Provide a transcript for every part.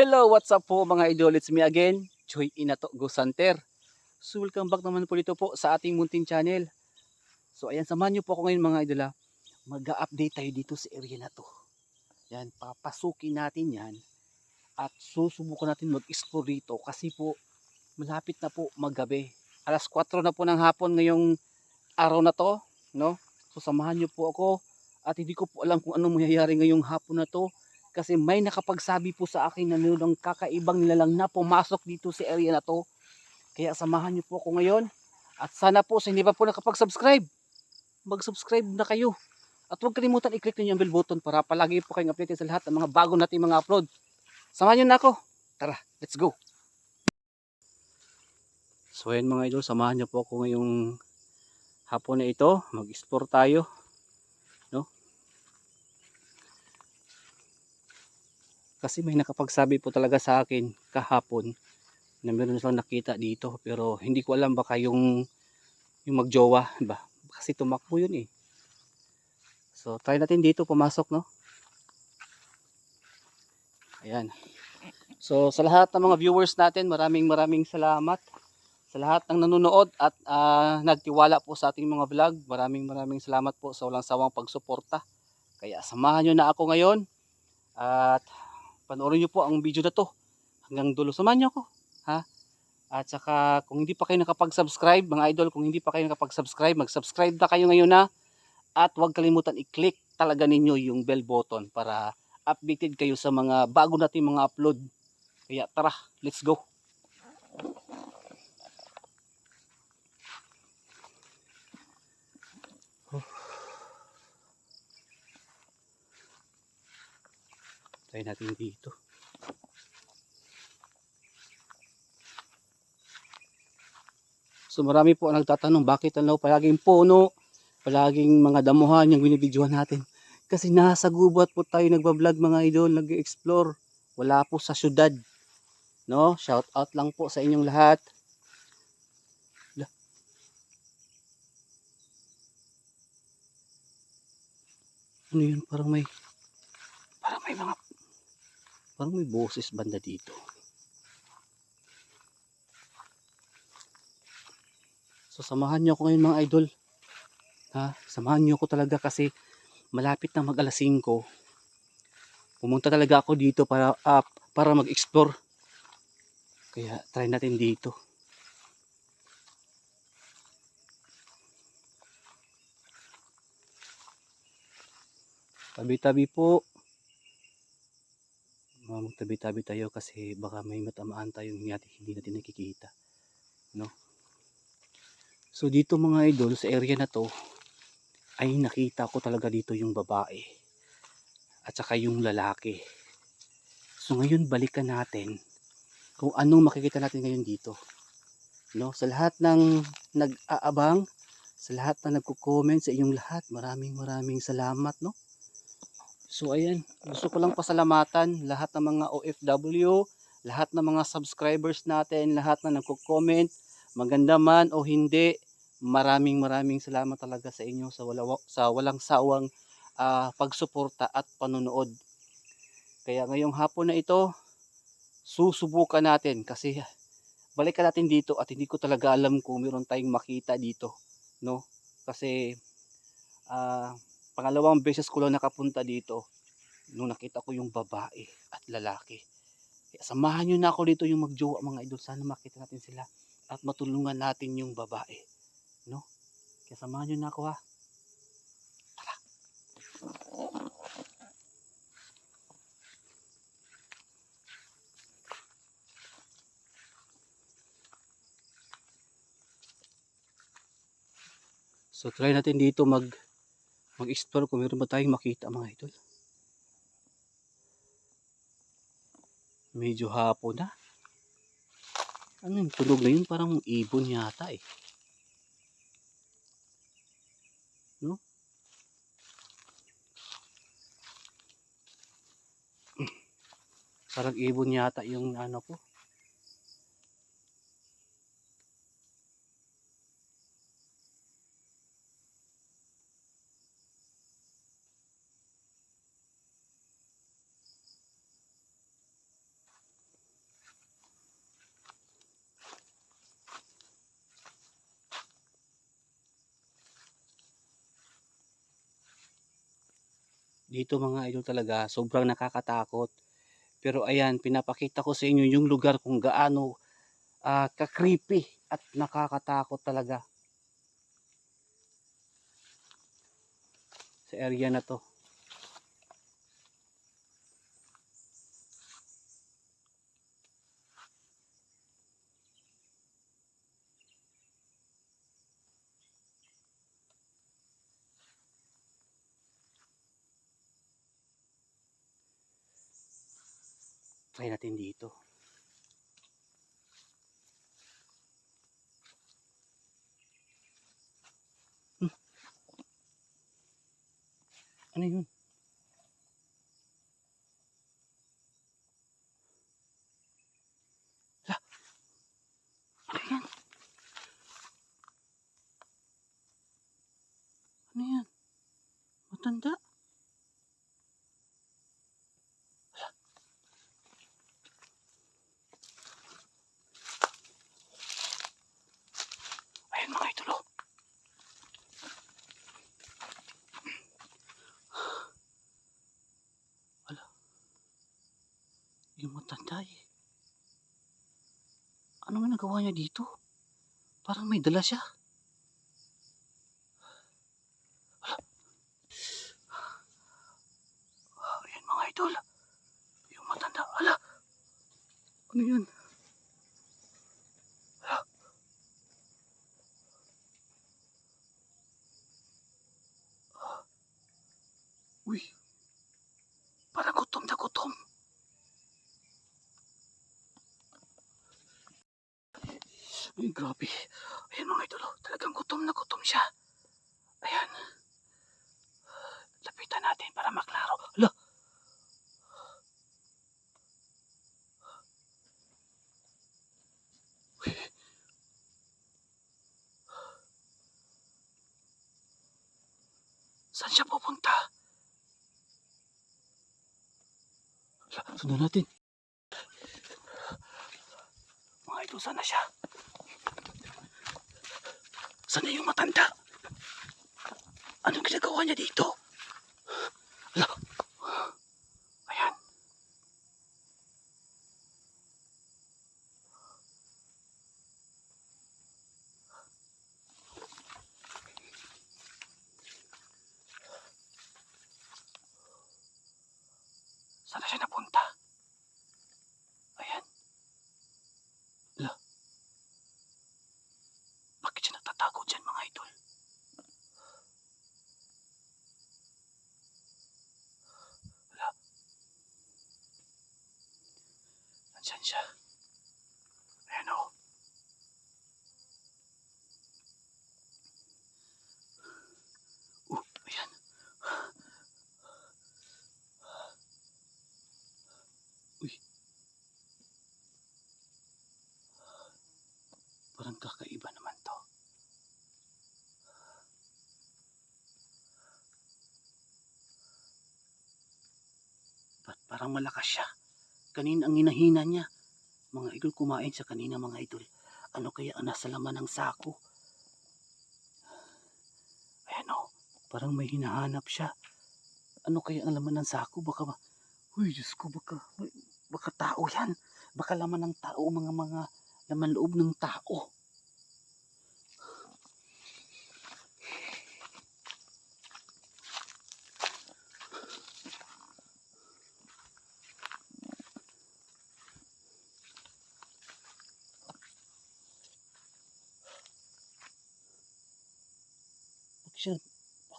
Hello, what's up po mga idol? It's me again, Joy Inato Gosanter. So welcome back naman po dito po sa ating Muntin Channel. So ayan, samahan niyo po ako ngayon mga idol ha. Mag-update tayo dito sa area na to. Yan, papasukin natin yan. At susubukan natin mag-explore dito kasi po malapit na po maggabi. Alas 4 na po ng hapon ngayong araw na to. No? So samahan niyo po ako at hindi ko po alam kung anong mangyayari ngayong hapon na to kasi may nakapagsabi po sa akin na mayroong kakaibang nilalang na pumasok dito sa area na to. Kaya samahan niyo po ako ngayon. At sana po sa hindi pa po nakapag-subscribe, mag-subscribe na kayo. At huwag kalimutan i-click niyo yung bell button para palagi po kayong updated sa lahat ng mga bago nating mga upload. Samahan niyo na ako. Tara, let's go. So ayan mga idol, samahan niyo po ako ngayong hapon na ito. Mag-explore tayo. Kasi may nakapagsabi po talaga sa akin kahapon na meron silang nakita dito pero hindi ko alam baka yung yung magjowa ba kasi tumakbo yun eh. So try natin dito pumasok no. Ayan. So sa lahat ng mga viewers natin maraming maraming salamat sa lahat ng nanonood at ah, nagtiwala po sa ating mga vlog. Maraming maraming salamat po sa walang sawang pagsuporta. Kaya samahan nyo na ako ngayon at panoorin nyo po ang video na to hanggang dulo. Samahan nyo ako. Ha? At saka kung hindi pa kayo nakapag-subscribe, mga idol, kung hindi pa kayo nakapag-subscribe, mag-subscribe na kayo ngayon na. At huwag kalimutan i-click talaga ninyo yung bell button para updated kayo sa mga bago nating mga upload. Kaya tara, let's go. Try natin dito. So marami po ang nagtatanong bakit ano palaging puno, palaging mga damuhan yung binibidyohan natin. Kasi nasa gubat po tayo nagbablog mga idol, nag-explore. Wala po sa syudad. No? Shout out lang po sa inyong lahat. La. Ano yun? Parang may parang may mga parang may boses banda dito. So samahan niyo ako ngayon mga idol. Ha? Samahan niyo ako talaga kasi malapit na mag alas 5. Pumunta talaga ako dito para ah, para mag-explore. Kaya try natin dito. Tabi-tabi po. Mga magtabi-tabi tayo kasi baka may matamaan tayong hindi natin, hindi natin nakikita. No? So dito mga idol sa area na to ay nakita ko talaga dito yung babae at saka yung lalaki. So ngayon balikan natin kung anong makikita natin ngayon dito. No, sa lahat ng nag-aabang, sa lahat na nagko-comment sa inyong lahat, maraming maraming salamat, no? So ayan, gusto ko lang pasalamatan lahat ng mga OFW, lahat ng mga subscribers natin, lahat na nagko-comment, maganda man o hindi, maraming maraming salamat talaga sa inyo sa wala, sa walang sawang ah, pagsuporta at panonood. Kaya ngayong hapon na ito, susubukan natin kasi balikan natin dito at hindi ko talaga alam kung meron tayong makita dito, no? Kasi ah, Pangalawang beses ko lang nakapunta dito nung nakita ko yung babae at lalaki. Kaya samahan nyo na ako dito yung magjowa mga idol. Sana makita natin sila at matulungan natin yung babae. No? Kaya samahan nyo na ako ha. Tara. So try natin dito mag mag-explore kung meron ba tayong makita mga idol. Medyo hapon na. Ano yung tunog na yun? Parang ibon yata eh. No? Parang ibon yata yung ano ko. Dito mga idol talaga, sobrang nakakatakot. Pero ayan, pinapakita ko sa inyo yung lugar kung gaano ah, ka-creepy at nakakatakot talaga. Sa area na to. Try natin dito. Hmm. Ano yun? Ano? Ano yan? Matanda? Ayun mga idol oh. Ala. Yung matanda eh. Ano nga nagawa niya dito? Parang may dala siya. Ala. Ayan mga idol. Yung matanda. Ala. Ano yun? Uy. Parang gutom na gutom. Ay, grabe. Ayan mga idol, oh. talagang gutom na gutom siya. Ayan. Lapitan natin para maklaro. Hala. Uy. Saan siya pupunta? Hala, Sundan natin. Mga idol, sana siya? Sana yung matanda? Anong ginagawa niya dito? Hala. Ayan. Saan na siya napunta? Ayan. Hala. Bakit siya natatago dyan mga idol? Wala. Nandyan siya. Ayan o. Oh, ayan. Uy. Parang kakaiba naman to. Parang malakas siya? Kanina ang hinahina niya. Mga idol kumain siya kanina mga idol. Ano kaya ang nasa laman ng sako? Ayan o, parang may hinahanap siya. Ano kaya ang laman ng sako? Baka ba? Uy, Diyos ko, baka, baka tao yan. Baka laman ng tao, mga mga laman loob ng tao.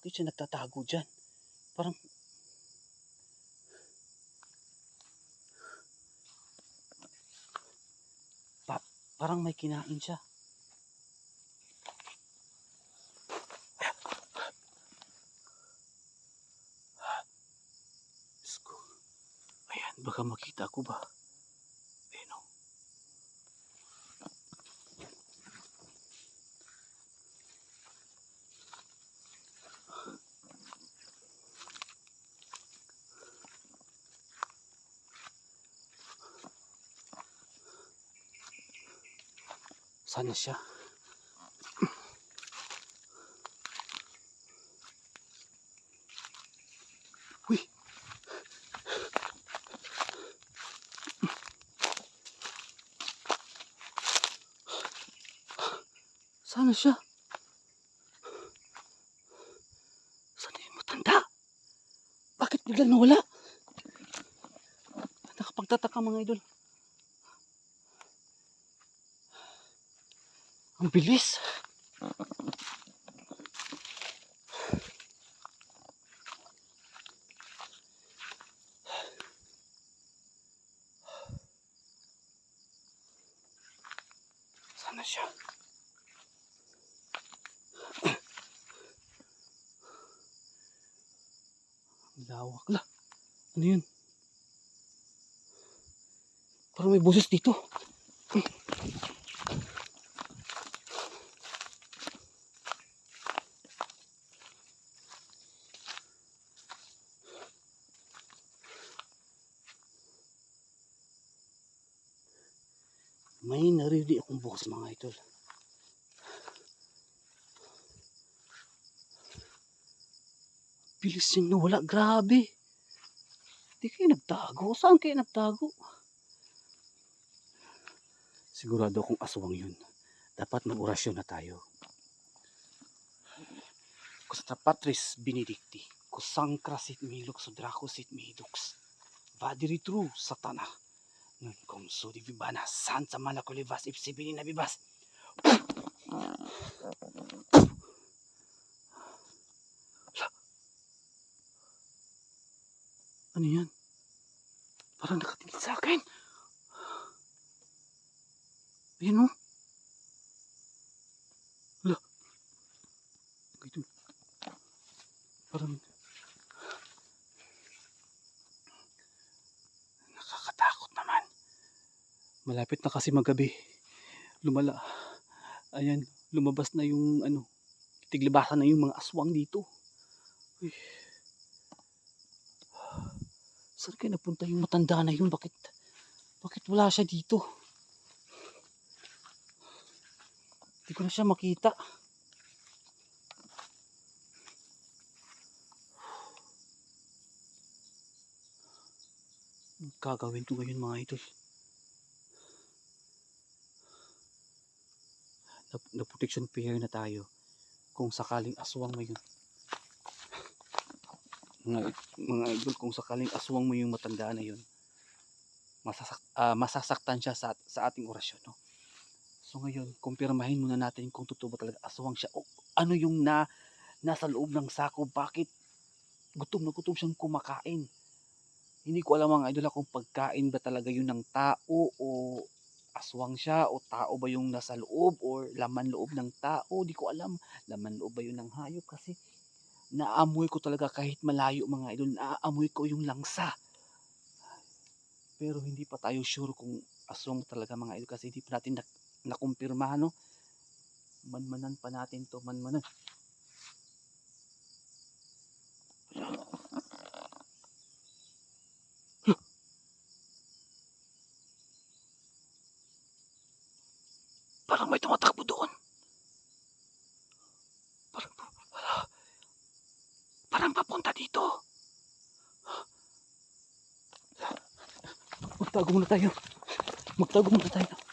Bakit siya nagtatago dyan? Parang... Pa- parang may kinain siya. Ayan, baka makita ko ba? Sana siya? Uy! Sana siya? Sana yung matanda? Bakit biglang nawala? Nakapagtataka mga idol. Ang bilis. Sana siya? Lawak la. Ano yun? Parang may boses dito. May akong bukas idol. Bilis niyang nawala. Grabe. Di kayo nagtago. Saan kayo nagtago? Sigurado akong aswang yun. Dapat mag-orasyon na tayo. Kusta patris benedicti. Kusangkra sit milok sudrako sit midux. Vadiri tru satana. Nun kom so di vibana sansa malakulivas ipsibini na bibas. Ano yan? Parang nakatingin sa akin. Ayan o. Wala. Ito. Parang nakakatakot naman. Malapit kasi magabi. Lumala. Ayan, lumabas na yung ano, tiglibasan na yung mga aswang dito. Uy. Saan kaya napunta yung matanda na yun? Bakit, bakit wala siya dito? Hindi ko na siya makita. Gagawin ko ngayon mga idol? Na, protection pair na tayo kung sakaling aswang mo yun. Mga, mga idol, kung sakaling aswang mo yung matanda na yun, masasak, ah, masasaktan siya sa, sa ating orasyon. No? So ngayon, kumpirmahin muna natin kung totoo ba talaga aswang siya o ano yung na, nasa loob ng sako, bakit gutom na gutom siyang kumakain. Hindi ko alam mga idol kung pagkain ba talaga yun ng tao o aswang siya o tao ba yung nasa loob or laman loob ng tao. Di ko alam. Laman loob ba yun ng hayop kasi naamoy ko talaga kahit malayo mga idol. Naaamoy ko yung langsa. Pero hindi pa tayo sure kung aswang talaga mga idol kasi hindi pa natin na, nakumpirma no. Manmanan pa natin to manmanan. Parang may tumatakbo doon. Parang, parang papunta dito. Magtago muna tayo. Magtago muna tayo.